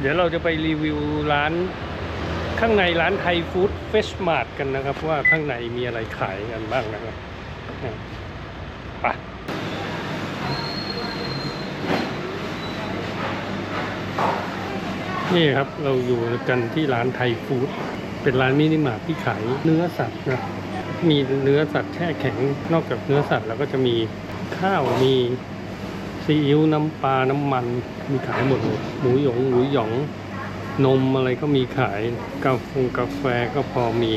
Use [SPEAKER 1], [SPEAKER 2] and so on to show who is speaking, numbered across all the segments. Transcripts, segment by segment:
[SPEAKER 1] เดี๋ยวเราจะไปรีวิวร้านข้างในร้านไทยฟู้ดเฟชมาร์ทกันนะครับ ว่าข้างในมีอะไรขายกันบ้างนะครับไปนี่ครับเราอยู่กันที่ร้านไทยฟู้ดเป็นร้านมินิมาร์ทที่ขายเนื้อสัตว์นะมีเนื้อสัตว์แช่แข็งนอกจากเนื้อสัตว์แล้วก็จะมีข้าวมี ซีอิ๊วน้ำปลา น้ำมัน มีขายหมดเลยหมูหยองหมูหยอง นมอะไรก็มีขาย กาแฟกาแฟก็พอมี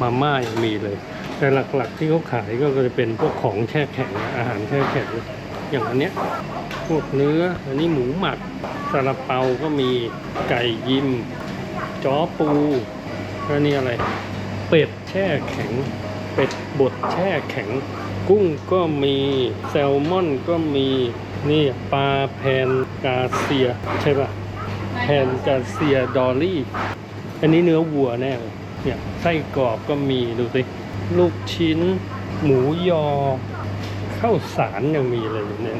[SPEAKER 1] มาม่ายังมีเลย แต่หลักๆที่เขาขายก็จะเป็นพวกของแช่แข็งอาหารแช่แข็งอย่างอันเนี้ยพวกเนื้ออันนี้หมูหมักซาลาเปาก็มีไก่ยิมจ้อปูแล้วนี่อะไร เป็ดแช่แข็ง เป็ดบดแช่แข็ง กุ้งก็มีแซลมอนก็มี นี่ปลาแพนกาเซีย ใช่ปะแพนกาเซียดอลลี่ อันนี้เนื้อวัวแน่เลยเนี่ยไส้กรอบก็มีดูสิลูกชิ้น หมูยอข้าวสารยังมีเลยเนี่ย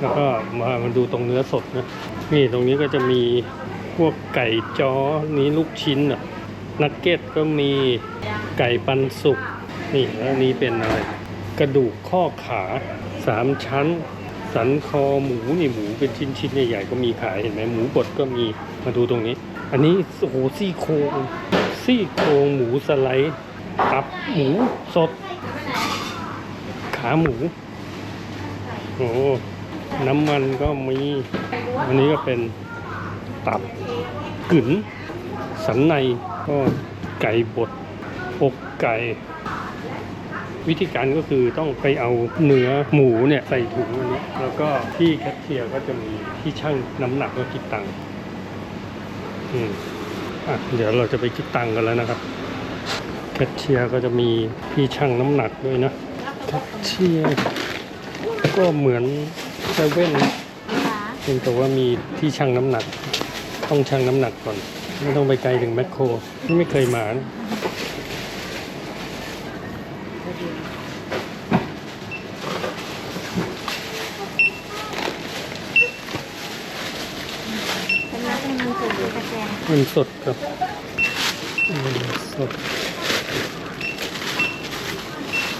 [SPEAKER 1] แล้วก็มามาดูตรงเนื้อสดนะนี่ตรงนี้ก็จะมีพวกไก่จ้อนี้ลูกชิ้นอะนักเก็ตก็มีไก่ปันสุกนี่แล้วนนี้เป็นอะไร กระดูกข้อขาสามชั้น สันคอหมูนี่หมูเป็นชิ้นๆใหญ่ๆก็มีขายเห็นไหมหมูบดก็มีมาดูตรงนี้ อันนี้โอ้โหซี่โครงซี่โครงหมูสไลด์ตับหมูสด ขาหมูโอ้น้ำมันก็มีอันนี้ก็เป็นตับกึ๋นสันในก็ไก่บดอกไก่ วิธีการก็คือต้องไปเอาเนื้อหมูเนี่ยใส่ถุงอันนี้ แล้วก็ที่แคชเชียร์ก็จะมีที่ช่างน้ำหนักก็คิดตังค์อืมอะเดี๋ยวเราจะไปคิดตังค์กันแล้วนะครับแคชเชียร์ก็จะมีที่ช่างน้ำหนักด้วยนะแคชเชียร์ก็เหมือนเซเว่นเพียงแต่ว่ามีที่ชั่งน้ำหนัก ต้องชั่งน้ำหนักก่อน ไม่ต้องไปไกลถึงแมคโคร ไม่เคยมานะ
[SPEAKER 2] เป็นร้านเป็นมันสูงตะแกรง
[SPEAKER 1] เงินสดครับเงินสด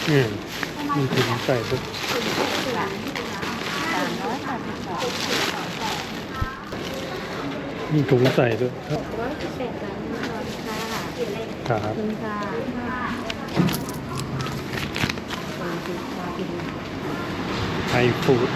[SPEAKER 1] อืมมีถุงใส่ด้วย
[SPEAKER 2] สามร้อยแปดสิบสอง
[SPEAKER 1] มีถุงใส่ด้วยครับ
[SPEAKER 2] ร้อยพิเศษสามร้อยค่ะ
[SPEAKER 1] ครับ
[SPEAKER 2] คุณค่ะ
[SPEAKER 1] ไทยฟู้ด